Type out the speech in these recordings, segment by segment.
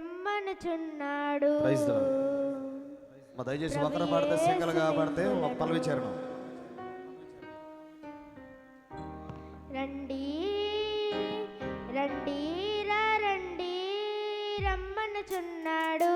రమ్మనుచున్నాడు దయచేసి ఒకరు పాడితే సింగల్గా కాబడితే పల్లవి చేరణ. రండి రండి రా రండి రమ్మనుచున్నాడు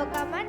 loca,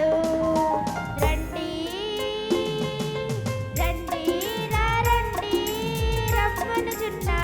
వస్తాడు రండి రండి రండి చున్నా